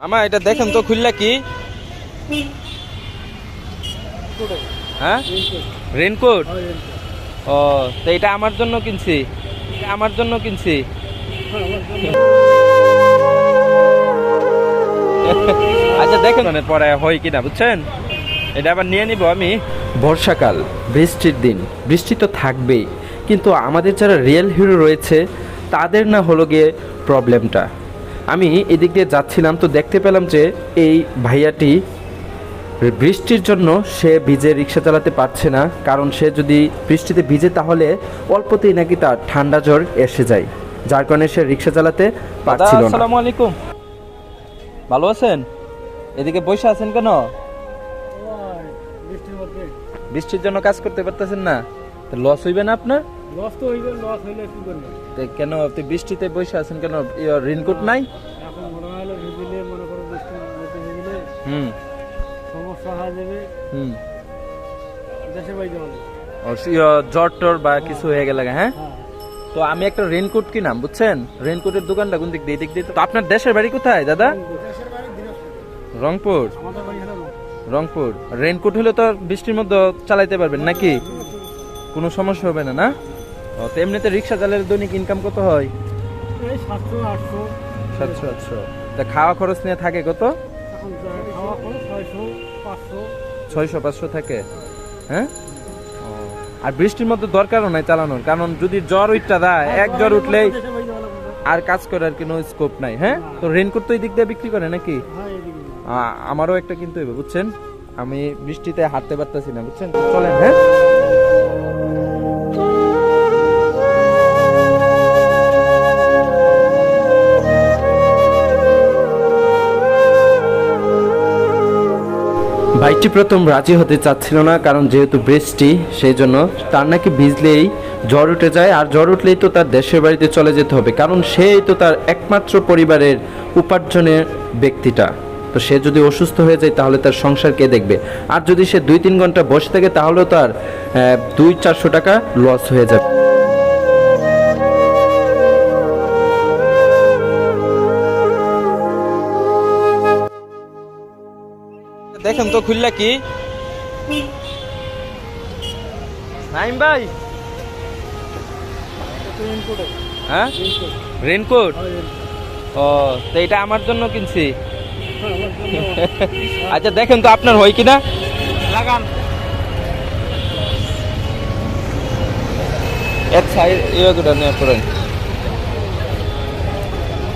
মামা, এটা দেখেন তো, খুললা কি? হ্যাঁ? রেনকোট? ও, তো এটা আমার জন্য কিনছি। আমার জন্য কিনছি। আচ্ছা দেখেন মানে পরে হয় কিনা, বুঝছেন? এটা আবার নিয়ে নিব আমি। বর্ষাকাল, বৃষ্টির দিন। বৃষ্টি তো থাকবেই। কিন্তু আমাদের যারা রিয়েল হিরো রয়েছে, তাদের না হলো গিয়ে প্রবলেমটা আমি এদিক দিয়ে যাচ্ছিলাম তো দেখতে পেলাম যে এই ভাইয়াটি বৃষ্টির জন্য সে ভিজে রিক্সা চালাতে পারছে না কারণ সে যদি বৃষ্টিতে ভিজে তাহলে অল্পতেই নাকি তার ঠান্ডা জ্বর এসে যায় যার কারণে সে রিক্সা চালাতে পারছিল না। আসসালামু আলাইকুম। ভালো আছেন? এদিকে বসে আছেন কেন? বৃষ্টির বৃষ্টির জন্য কাজ করতে পারতেছেন না লস হইবে না আপনার? লস তো হইবে লস হইলে কি করবে? তো কেন আপনি বৃষ্টিতে বসে আছেন কেন? রেনকোট নাই? এখন মনে হলো ভিজিলে মনে করো বৃষ্টির মধ্যে ভিজিলে হুম। সমস্যা হয়ে যাবে। হুম। দেশে ও, ইয়ে, জ্বর টর বা কিছু হয়ে গেলে হ্যাঁ? হ্যাঁ। তো আমি একটা রেনকোট কিনাম বুঝছেন? রেনকোটের দোকানটা কোন দিক দিয়ে দিক দিয়ে তো আপনার দেশের বাড়ি কোথায় দাদা? রংপুর। রংপুর। রেনকোট হলে তো বৃষ্টির মধ্যে চালাইতে পারবেন নাকি? কোনো সমস্যা হবে না না? তো এমনিতে রিক্সা চালালে দৈনিক ইনকাম কত হয়? সাতশো আটশো। তা খাওয়া খরচ নিয়ে থাকে কত? করে ছয়শো পাঁচশো। থাকে? হ্যাঁ? আর বৃষ্টির মধ্যে দরকারও নাই চালানোর কারণ যদি জ্বর উঠটা দেয় এক জ্বর উঠলেই। আর কাজ করার কোনো স্কোপ নাই হ্যাঁ? তো রেনকোট তো এই দিক দিয়ে বিক্রি করে নাকি? হ্যাঁ আমারও একটা কিনতে বুঝছেন? আমি বৃষ্টিতে হাঁটতে পারতেছি না বুঝছেন? চলেন হ্যাঁ? ভাইটি প্রথম রাজি হতে চাচ্ছিল না, কারণ যেহেতু বৃষ্টি সেই জন্য তার নাকি ভিজলেই জ্বর উঠে যায়, আর জ্বর উঠলেই তো তার দেশের বাড়িতে চলে যেতে হবে, কারণ সেই তো তার একমাত্র পরিবারের উপার্জনের ব্যক্তিটা। তো সে যদি অসুস্থ হয়ে যায়, তাহলে তার সংসার কে দেখবে? আর যদি সে দুই তিন ঘণ্টা বসে থাকে, তাহলেও তার দুই চারশো টাকা লস হয়ে যাবে। দেখেন তো খুললা কি? নাইম ভাই। হ্যাঁ? রেনকোট ও তো এটা আমার জন্য কিনছি। আচ্ছা দেখেন তো আপনার হয় কিনা? লাগান। এক সাইড ইয়ে করে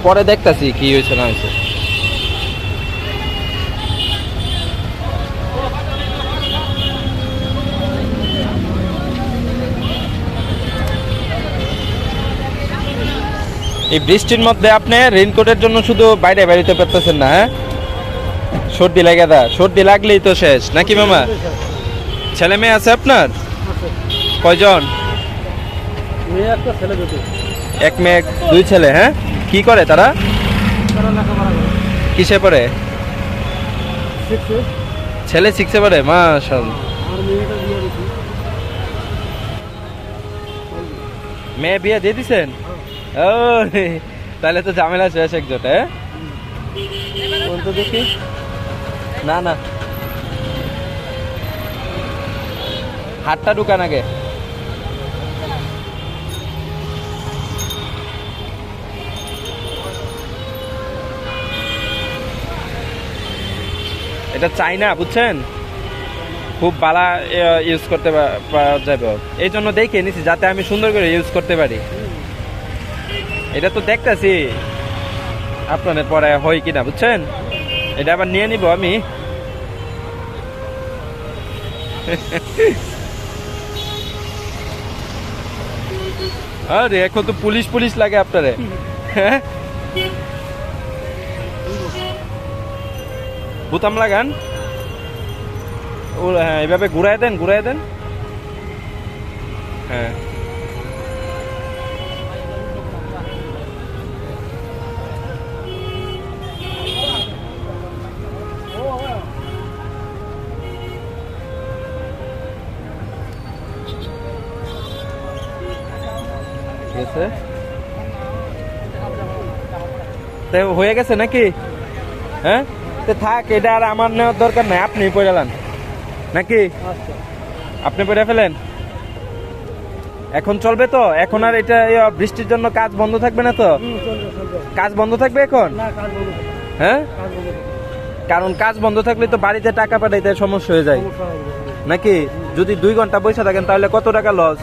পরে দেখতাছি কি হয়েছে না হয়েছে। এই বৃষ্টির মধ্যে আপনি রেইনকোটের জন্য শুধু বাইরে বেরোতে পারতেছেন না হ্যাঁ? সর্দি লাগে দা, সর্দি লাগলেই তো শেষ, নাকি মামা? ছেলে মেয়ে আছে আপনার? কয়জন? এক মেয়ে, দুই ছেলে হ্যাঁ? কি করে তারা? কিসে পড়ে? ছেলে শিখছে পড়ে মাশাল মেয়ে বিয়ে দিয়ে দিছেন? তাহলে তো ঝামেলা শেষ একজোট হ্যাঁ? দেখি। না না। হাতটা ঢুকান আগে। এটা চাই না বুঝছেন? খুব বালা ইউজ করতে যাবে এই জন্য দেখে নিছি, যাতে আমি সুন্দর করে ইউজ করতে পারি। এটা তো দেখতেছি। আপনাদের পরে হয় কিনা, বুঝছেন? এটা আবার নিয়ে নিব আমি। আরে, এখন তো পুলিশ পুলিশ লাগে আপনারে। হ্যাঁ? বুতাম লাগান। হ্যাঁ এইভাবে ঘুরাই দেন ঘুরাই দেন। হ্যাঁ। তো হয়ে গেছে নাকি? হ্যাঁ? তো থাক এটা আর আমার নেওয়ার দরকার নাই। আপনি পড়ে যান। নাকি? আপনি পড়ে ফেলেন? এখন চলবে তো? এখন আর এটা বৃষ্টির জন্য কাজ বন্ধ থাকবে না তো? কাজ বন্ধ থাকবে এখন। হ্যাঁ। কারণ কাজ বন্ধ থাকলে তো বাড়িতে টাকা পাঠাইতে সমস্যা হয়ে যায়। নাকি? যদি দুই ঘণ্টা বসে থাকেন তাহলে কত টাকা লস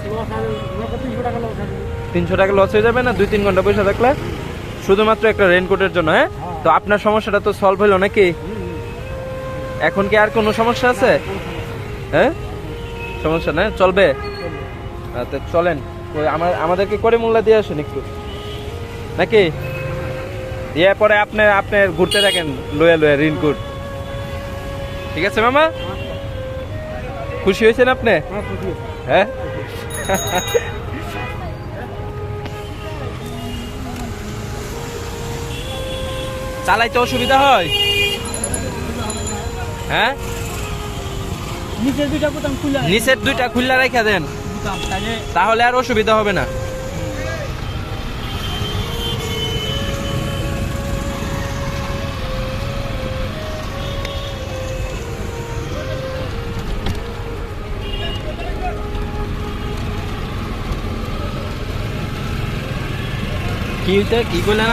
তিনশো টাকা লস হয়ে যাবে না? দুই তিন ঘণ্টা বসে থাকলে? শুধুমাত্র একটা রেনকোটের জন্য হ্যাঁ? তো আপনার সমস্যাটা তো সলভ হলো নাকি। এখন কি আর কোনো সমস্যা আছে? হ্যাঁ? সমস্যা না? চলবে। আচ্ছা চলেন। আমার আমাদেরকে করে মূল্য দিয়ে আসুন একটু। নাকি? দিয়ে পরে আপনি আপনি ঘুরতে থাকেন লয়ে লয়ে রিনকুট ঠিক আছে মামা? খুশি হয়েছেন আপনি? হ্যাঁ, চালাইতে অসুবিধা হয়? হ্যাঁ? নিচের দুইটা বোতাম খুলে নিচের দুইটা খুললা রেখে দেন। তাহলে আর অসুবিধা হবে না। কি হইতে কি করলেন